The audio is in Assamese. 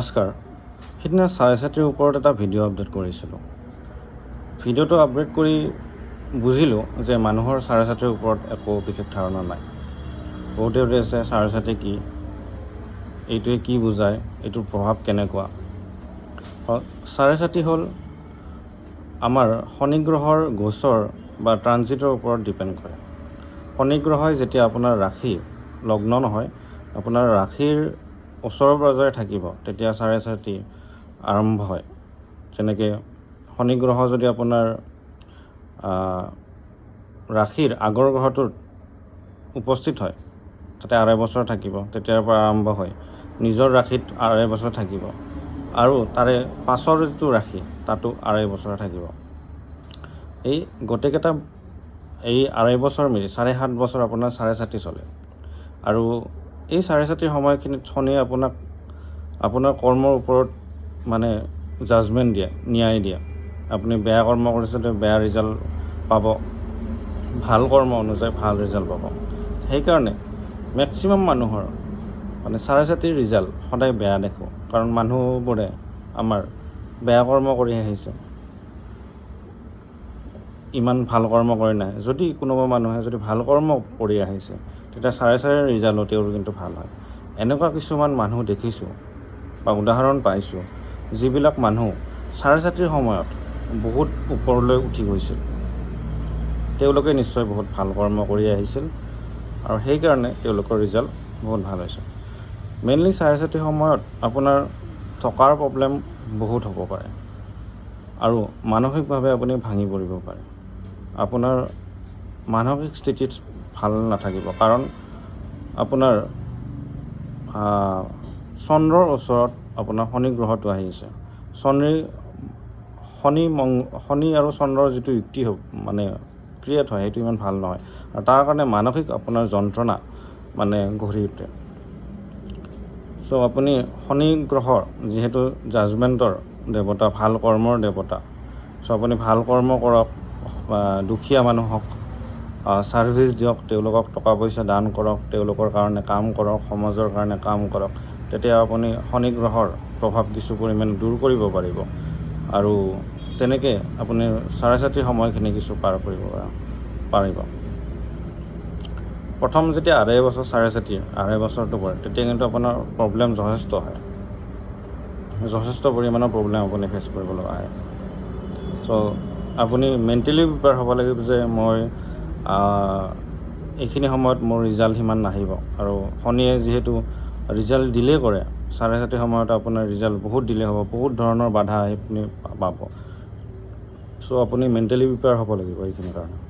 নমস্কাৰ। সিদিনা চাৰে ছাত্ৰীৰ ওপৰত এটা ভিডিঅ' আপডেট কৰিছিলোঁ। ভিডিঅ'টো আপডেট কৰি বুজিলোঁ যে মানুহৰ চাৰে ছাত্ৰীৰ ওপৰত একো বিশেষ ধাৰণা নাই। বহুতে সুধিছে চাৰে ছাত্ৰী কি? এইটোৱে কি বুজায়? এইটোৰ প্ৰভাৱ কেনেকুৱা? চাৰে ছাত্ৰী হ'ল আমাৰ শনি গ্ৰহৰ গোচৰ বা ট্ৰানজিটৰ ওপৰত ডিপেণ্ড কৰে। শনি গ্ৰহই যেতিয়া আপোনাৰ ৰাশি লগ্ন নহয় আপোনাৰ ৰাশিৰ ওচৰৰ পাজৰে থাকিব তেতিয়া চাৰে ছাতি আৰম্ভ হয়। যেনেকৈ শনি গ্ৰহ যদি আপোনাৰ ৰাশিৰ আগৰ গ্ৰহটোত উপস্থিত হয় তাতে আঢ়ৈ বছৰ থাকিব তেতিয়াৰ পৰা আৰম্ভ হয়। নিজৰ ৰাশিত আঢ়ৈ বছৰ থাকিব আৰু তাৰে পাছৰ যিটো ৰাশি তাতো আঢ়ৈ বছৰ থাকিব। এই গোটেইকেইটা এই আঢ়ৈ বছৰ মিলি চাৰে সাত বছৰ আপোনাৰ চাৰে ছাতি চলে। আৰু এই চাৰে ছাতিৰ সময়খিনিত শনিয়ে আপোনাক আপোনাৰ কৰ্মৰ ওপৰত মানে জাজমেণ্ট দিয়ে ন্যায় দিয়ে। আপুনি বেয়া কৰ্ম কৰিছে বেয়া ৰিজাল্ট পাব। ভাল কৰ্ম অনুযায়ী ভাল ৰিজাল্ট পাব। সেইকাৰণে মেক্সিমাম মানুহৰ মানে চাৰে ছাতিৰ ৰিজাল্ট সদায় বেয়া দেখোঁ। কাৰণ মানুহবোৰে আমাৰ বেয়া কৰ্ম কৰি আহিছে। ইমান ভাল কৰ্ম কৰি নাই। যদি কোনোবা মানুহে যদি ভাল কৰ্ম কৰি আহিছে তেতিয়া চাৰে চাৰে ৰিজাল্টো তেওঁৰ কিন্তু ভাল হয়। এনেকুৱা কিছুমান মানুহ দেখিছোঁ বা উদাহৰণ পাইছোঁ যিবিলাক মানুহ চাৰে ছাত্ৰীৰ সময়ত বহুত ওপৰলৈ উঠি গৈছিল। তেওঁলোকে নিশ্চয় বহুত ভাল কৰ্ম কৰি আহিছিল আৰু সেইকাৰণে তেওঁলোকৰ ৰিজাল্ট বহুত ভাল হৈছে। মেইনলি চাৰে ছাত্ৰীৰ সময়ত আপোনাৰ টকাৰ প্ৰব্লেম বহুত হ'ব পাৰে আৰু মানসিকভাৱে আপুনি ভাঙি পৰিব পাৰে। আপোনাৰ মানসিক স্থিতিত ভাল নাথাকিব। কাৰণ আপোনাৰ চন্দ্ৰৰ ওচৰত আপোনাৰ শনি গ্ৰহটো আহিছে শনি শনি মং শনি আৰু চন্দ্ৰৰ যিটো হ'ব মানে ক্ৰিয়েট হয় সেইটো ইমান ভাল নহয়। আৰু তাৰ কাৰণে মানসিক আপোনাৰ যন্ত্ৰণা মানে গঢ়ি উঠে। চ' আপুনি শনি গ্ৰহৰ যিহেতু জাজমেণ্টৰ দেৱতা ভাল কৰ্মৰ দেৱতা চ' আপুনি ভাল কৰ্ম কৰক। দুখীয়া মানুহক ছাৰ্ভিচ দিয়ক তেওঁলোকক টকা পইচা দান কৰক তেওঁলোকৰ কাৰণে কাম কৰক সমাজৰ কাৰণে কাম কৰক তেতিয়া আপুনি শনি গ্ৰহৰ প্ৰভাৱ কিছু পৰিমাণে দূৰ কৰিব পাৰিব। আৰু তেনেকৈ আপুনি চাৰে ছাত্ৰী সময়খিনি কিছু পাৰ কৰিব পৰা- পাৰিব। প্ৰথম যেতিয়া আঢ়ৈ বছৰ চাৰে ছাত্ৰীৰ আঢ়ৈ বছৰটো পৰে তেতিয়া কিন্তু আপোনাৰ প্ৰব্লেম যথেষ্ট হয়। যথেষ্ট পৰিমাণৰ প্ৰব্লেম আপুনি ফেচ কৰিব লগা হয়। চ' আপুনি মেণ্টেলি প্ৰিপেয়াৰ হ'ব লাগিব যে মই এইখিনি সময়ত মোৰ ৰিজাল্ট সিমান নাহিব। আৰু শনিয়ে যিহেতু ৰিজাল্ট ডিলে কৰে চাৰে ছাত্ৰী সময়ত আপোনাৰ ৰিজাল্ট বহুত ডিলে হ'ব বহুত ধৰণৰ বাধা আহি আপুনি পাব। চ' আপুনি মেণ্টেলি প্ৰিপেয়াৰ হ'ব লাগিব এইখিনি কাৰণে।